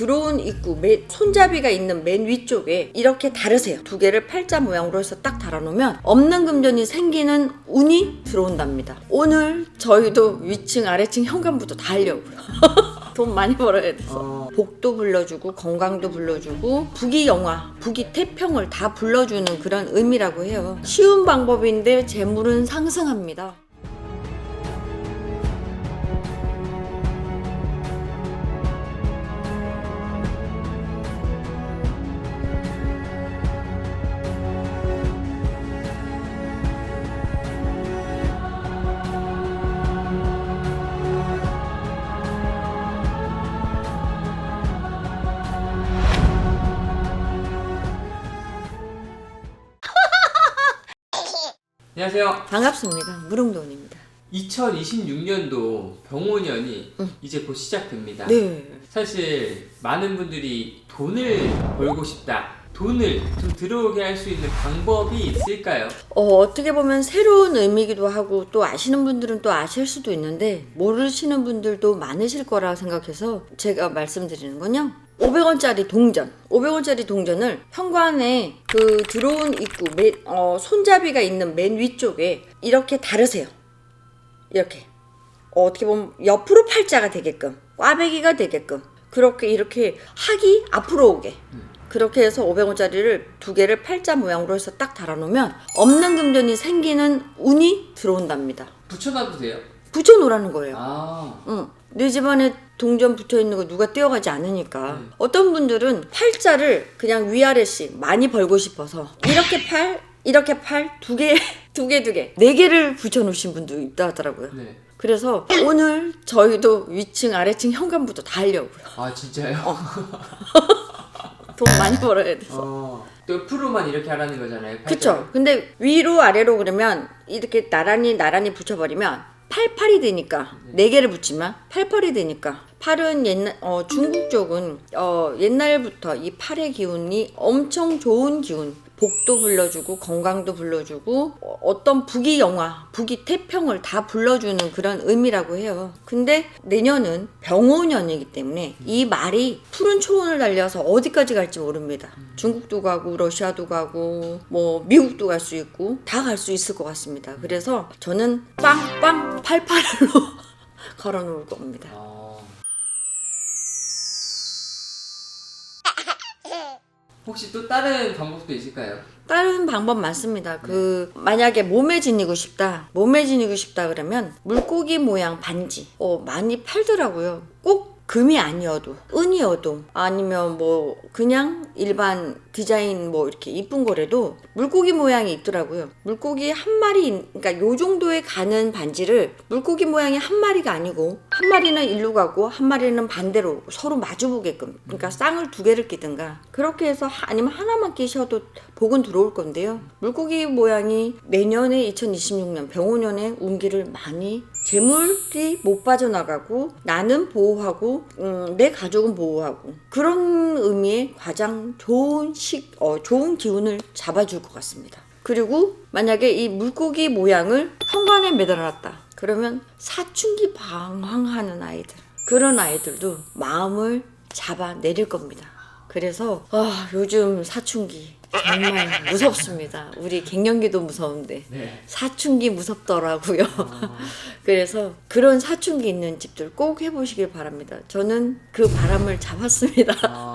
들어온 입구 맨 손잡이가 있는 맨 위쪽에 이렇게 다르세요. 두 개를 팔자 모양으로 해서 딱 달아놓으면 없는 금전이 생기는 운이 들어온답니다. 오늘 저희도 위층 아래층 현관부터 다 하려고요. 돈 많이 벌어야 돼서. 어, 복도 불러주고 건강도 불러주고 부귀 영화, 부귀 태평을 다 불러주는 그런 의미라고 해요. 쉬운 방법인데 재물은 상승합니다. 안녕하세요. 반갑습니다. 무릉돈입니다. 2026년도 병오년이 이제 곧 시작됩니다. 네. 사실 많은 분들이 돈을 벌고 싶다. 돈을 좀 들어오게 할 수 있는 방법이 있을까요? 어, 어떻게 보면 새로운 의미이기도 하고 또 아시는 분들은 또 아실 수도 있는데 모르시는 분들도 많으실 거라 생각해서 제가 말씀드리는 건요. 500원짜리 동전, 500원짜리 동전을 현관에 그 들어온 입구 맨, 어, 손잡이가 있는 맨 위쪽에 이렇게 다르세요. 이렇게 어, 어떻게 보면 옆으로 팔자가 되게끔 꽈배기가 되게끔 그렇게 이렇게 하기 앞으로 오게 그렇게 해서 500원짜리를 두 개를 팔자 모양으로 해서 딱 달아놓으면 없는 금전이 생기는 운이 들어온답니다. 붙여놔도 돼요? 붙여놓으라는 거예요. 아, 응. 내 집안에 동전 붙어 있는 거 누가 떼어가지 않으니까. 어떤 분들은 팔자를 그냥 위아래씩 많이 벌고 싶어서 이렇게 팔, 이렇게 팔, 두 개, 두 개, 두 개, 네 개를 붙여놓으신 분도 있다 하더라고요. 네. 그래서 오늘 저희도 위층, 아래층 현관부터 다 하려고요. 아 진짜요? 돈 많이 벌어야 돼서. 어, 또 옆으로만 이렇게 하라는 거잖아요. 팔자를. 그쵸. 근데 위로 아래로 그러면 이렇게 나란히 나란히 붙여버리면 88이 되니까 네 개를 붙이면 88이 되니까 팔은 옛날 어, 중국 쪽은 어, 옛날부터 이 팔의 기운이 엄청 좋은 기운. 복도 불러주고 건강도 불러주고 어, 어떤 부귀 영화, 부귀 태평을 다 불러주는 그런 의미라고 해요. 근데 내년은 병오년이기 때문에 이 말이 푸른 초원을 달려서 어디까지 갈지 모릅니다. 중국도 가고 러시아도 가고 뭐 미국도 갈 수 있고 다 갈 수 있을 것 같습니다. 그래서 저는 빵빵 88로 걸어 놓을 겁니다. 혹시 또 다른 방법도 있을까요? 다른 방법 많습니다. 그 만약에 몸에 지니고 싶다, 몸에 지니고 싶다 그러면 물고기 모양 반지 어 많이 팔더라고요. 꼭 금이 아니어도 은이어도 아니면 뭐 그냥 일반 디자인 뭐 이렇게 이쁜 거라도 물고기 모양이 있더라고요. 물고기 한 마리 그러니까 요 정도에 가는 반지를 물고기 모양이 한 마리가 아니고 한 마리는 일로 가고 한 마리는 반대로 서로 마주 보게끔 그러니까 쌍을 두 개를 끼든가 그렇게 해서 하- 아니면 하나만 끼셔도 복은 들어올 건데요. 물고기 모양이 내년에 2026년 병오년에 운기를 많이 재물이 못 빠져나가고 나는 보호하고 음, 내 가족은 보호하고 그런 의미의 가장 좋은 식 어, 좋은 기운을 잡아줄 것 같습니다. 그리고 만약에 이 물고기 모양을 현관에 매달아놨다. 그러면 사춘기 방황하는 아이들 그런 아이들도 마음을 잡아 내릴 겁니다. 그래서 아, 요즘 사춘기 정말 무섭습니다. 우리 갱년기도 무서운데 네. 사춘기 무섭더라고요. 그래서 그런 사춘기 있는 집들 꼭 해보시길 바랍니다. 저는 그 바람을 잡았습니다.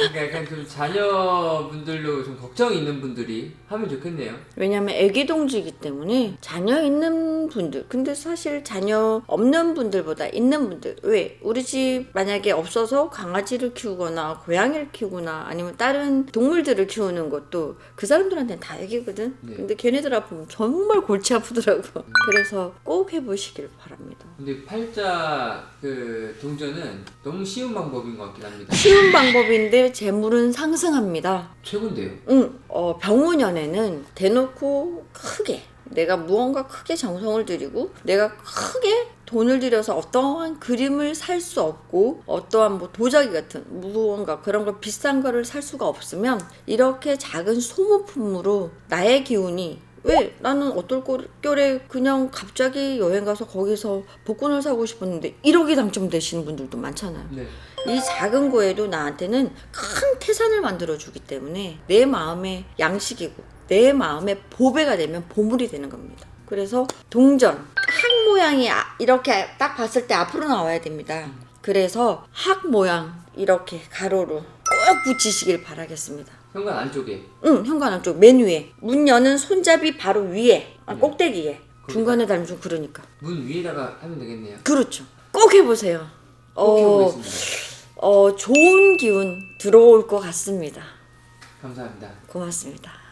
아, 그러니까 약간 좀 자녀분들로 좀 걱정 있는 분들이 하면 좋겠네요. 왜냐면 애기 동지이기 때문에 자녀 있는 분들 근데 사실 자녀 없는 분들보다 있는 분들 왜 우리 집 만약에 없어서 강아지를 키우거나 고양이를 키우거나 아니면 다른 동물들을 키우는 것도 그 사람들한테는 다 애기거든 네. 근데 걔네들 아프면 정말 골치 아프더라고 그래서 꼭 해보시길 바랍니다 근데 팔자 그 동전은 너무 쉬운 방법인 것 같긴 합니다. 쉬운 방법인데 재물은 상승합니다 최고인데요. 응, 어, 병오년에는 대놓고 크게 내가 무언가 크게 정성을 들이고 내가 크게 돈을 들여서 어떠한 그림을 살 수 없고 어떠한 뭐 도자기 같은 무언가 그런 걸 비싼 거를 살 수가 없으면 이렇게 작은 소모품으로 나의 기운이 왜? 나는 어떨 결에 그냥 갑자기 여행 가서 거기서 복권을 사고 싶었는데 1억이 당첨되시는 분들도 많잖아요. 네. 이 작은 거에도 나한테는 큰 태산을 만들어 주기 때문에 내 마음의 양식이고 내 마음의 보배가 되면 보물이 되는 겁니다. 그래서 동전 학 모양이 아- 이렇게 딱 봤을 때 앞으로 나와야 됩니다. 그래서 학 모양 이렇게 가로로 꼭 붙이시길 바라겠습니다. 현관 안쪽에 응, 현관 안쪽 맨 위에 문 여는 손잡이 바로 위에 아, 꼭대기에 중간에 달면 좀 그러니까 문 위에다가 하면 되겠네요. 그렇죠. 꼭 해보세요. 꼭 어, 해보겠습니다. 어, 좋은 기운 들어올 것 같습니다. 감사합니다. 고맙습니다.